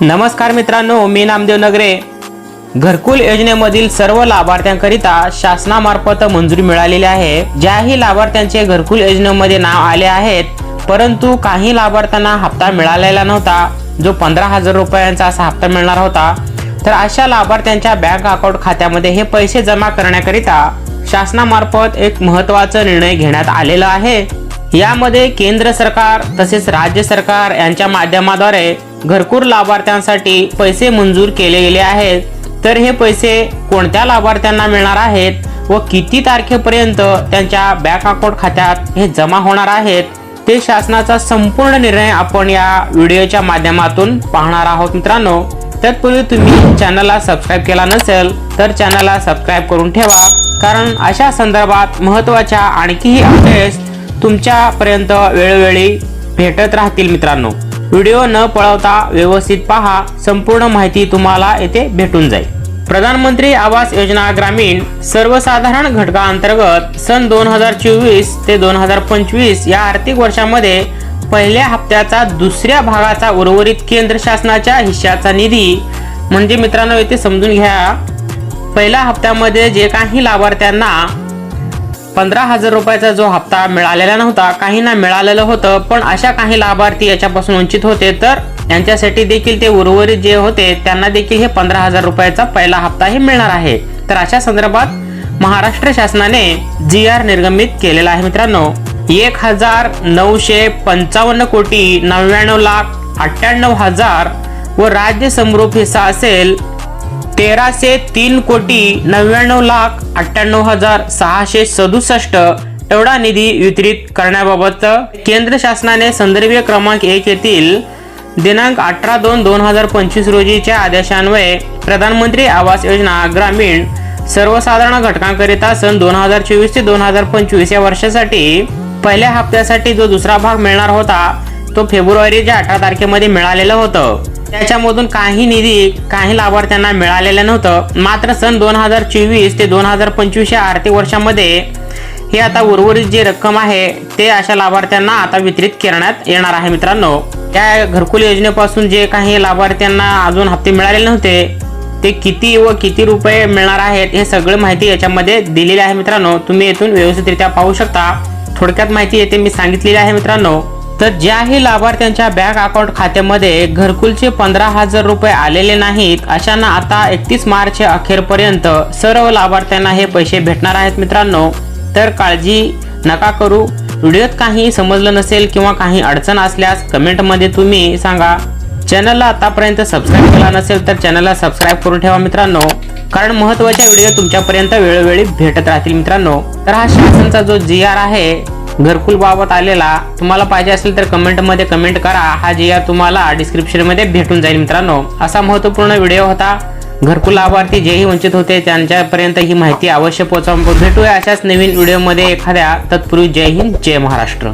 नमस्कार मित्रांनो मी नामदेव नगरे. घरकुल योजनेमधील सर्व लाभार्थ्यांकरिता शासनामार्फत मंजुरी मिळालेली आहे. ज्याही लाभार्थ्यांचे घरकुल योजनेमध्ये नाव आले आहेत परंतु काही लाभार्थ्यांना हप्ता मिळालेला नव्हता. जो पंधरा हजार रुपयांचा असा हप्ता मिळणार होता तर अशा लाभार्थ्यांच्या बँक अकाउंट खात्यामध्ये हे पैसे जमा करण्याकरिता शासनामार्फत एक महत्त्वाचा निर्णय घेण्यात आलेला आहे. यामध्ये केंद्र सरकार तसेच राज्य सरकार यांच्या माध्यमाद्वारे घरकुल लाभार्थ्यांसाठी पैसे मंजूर केले गेले आहेत. तर हे पैसे कोणत्या लाभार्थ्यांना मिळणार आहेत व किती तारखेपर्यंत त्यांच्या बँक अकाउंट खात्यात हे जमा होणार आहेत ते शासनाचा संपूर्ण निर्णय आपण या व्हिडिओच्या माध्यमातून पाहणार आहोत मित्रांनो. तत्पूर्वी तुम्ही चॅनलला सबस्क्राईब केला नसेल तर चॅनलला सबस्क्राईब करून ठेवा. कारण अशा संदर्भात महत्त्वाच्या आणखीही अपडेट्स तुमच्यापर्यंत वेळोवेळी भेटत राहतील मित्रांनो. व्हिडिओ न पळवता व्यवस्थित पहा संपूर्ण माहिती तुम्हाला येथे भेटून जाईल. प्रधानमंत्री आवास योजना ग्रामीण सर्वसाधारण घटकाअंतर्गत सन दोन हजार चोवीस ते दोन हजार पंचवीस या आर्थिक वर्षामध्ये पहिल्या हप्त्याचा दुसऱ्या भागाचा उर्वरित केंद्र शासनाच्या हिश्श्याचा निधी म्हणजे मित्रांनो येथे समजून घ्या. पहिल्या हप्त्यामध्ये जे काही लाभार्थ्यांना पंधरा हजार रुपयाचा जो हप्ता मिळालेला नव्हता काहींना मिळालेलं होतं पण अशा काही लाभार्थी याच्यापासून वंचित होते तर यांच्यासाठी देखील ते उर्वरित जे होते त्यांना देखील हे पंधरा हजार रुपयाचा पहिला हप्ता हे मिळणार आहे. तर अशा संदर्भात महाराष्ट्र शासनाने जी आर निर्गमित केलेला आहे मित्रांनो. एक हजार नऊशे पंचावन्न कोटी नव्याण्णव लाख अठ्ठ्याण्णव हजार व राज्य समरूप हिस्सा असेल तेराशे तीन कोटी नव्याण्णव लाख अठ्ठ्याण्णव हजार सहाशे सदुसष्ट एवढा निधी वितरित करण्याबाबत केंद्र शासनाने संदर्भीय क्रमांक एक येथील दिनांक अठरा दोन दोन हजार पंचवीस रोजीच्या आदेशान्वये प्रधानमंत्री आवास योजना ग्रामीण सर्वसाधारण घटकांकरिता सन दोन हजार चोवीस ते दोन हजार पंचवीस या वर्षासाठी पहिल्या हप्त्यासाठी जो दुसरा भाग मिळणार होता तो फेब्रुवारीच्या अठरा तारखेमध्ये मिळालेलं होतं. त्याच्यामधून काही निधी काही लाभार्थ्यांना मिळालेलं नव्हतं. मात्र सन दोन हजार चोवीस ते दोन हजार पंचवीस या आर्थिक वर्षामध्ये हे आता उर्वरित जी रक्कम आहे ते अशा लाभार्थ्यांना आता वितरित करण्यात येणार आहे मित्रांनो. त्या घरकुल योजनेपासून जे काही लाभार्थ्यांना अजून हप्ते मिळालेले नव्हते ते किती व किती रुपये मिळणार आहेत हे सगळं माहिती याच्यामध्ये दिलेली आहे मित्रांनो. तुम्ही येथून व्यवस्थितरित्या पाहू शकता. थोडक्यात माहिती येते मी सांगितलेली आहे मित्रांनो. तर ज्याही लाभार्थ्यांच्या बँक अकाउंट खात्यामध्ये घरकुलचे पंधरा हजार रुपये आलेले नाहीत अशांना आता एकतीस मार्च अखेरपर्यंत सर्व लाभार्थ्यांना हे पैसे भेटणार आहेत मित्रांनो. तर काळजी नका करू. व्हिडिओत काही समजलं नसेल किंवा काही अडचण असल्यास कमेंटमध्ये तुम्ही सांगा. चॅनलला आतापर्यंत सबस्क्राईब केला नसेल तर चॅनलला सबस्क्राईब करून ठेवा मित्रांनो. कारण महत्त्वाच्या व्हिडिओ तुमच्यापर्यंत वेळोवेळी भेटत राहतील मित्रांनो. तर हा शासनचा जो जी आर आहे घरकुल बाबत आलेला तुम्हाला पाहिजे असेल तर कमेंटमध्ये कमेंट करा. हा जी आर तुम्हाला डिस्क्रिप्शनमध्ये भेटून जाईल मित्रांनो. असा महत्त्वपूर्ण व्हिडिओ होता. घरकुल लाभार्थी जेही वंचित होते त्यांच्यापर्यंत ही माहिती अवश्य पोहोचवून भेटूया अशाच नवीन व्हिडिओमध्ये एखाद्या तत्पूर्वी. जय हिंद जय महाराष्ट्र.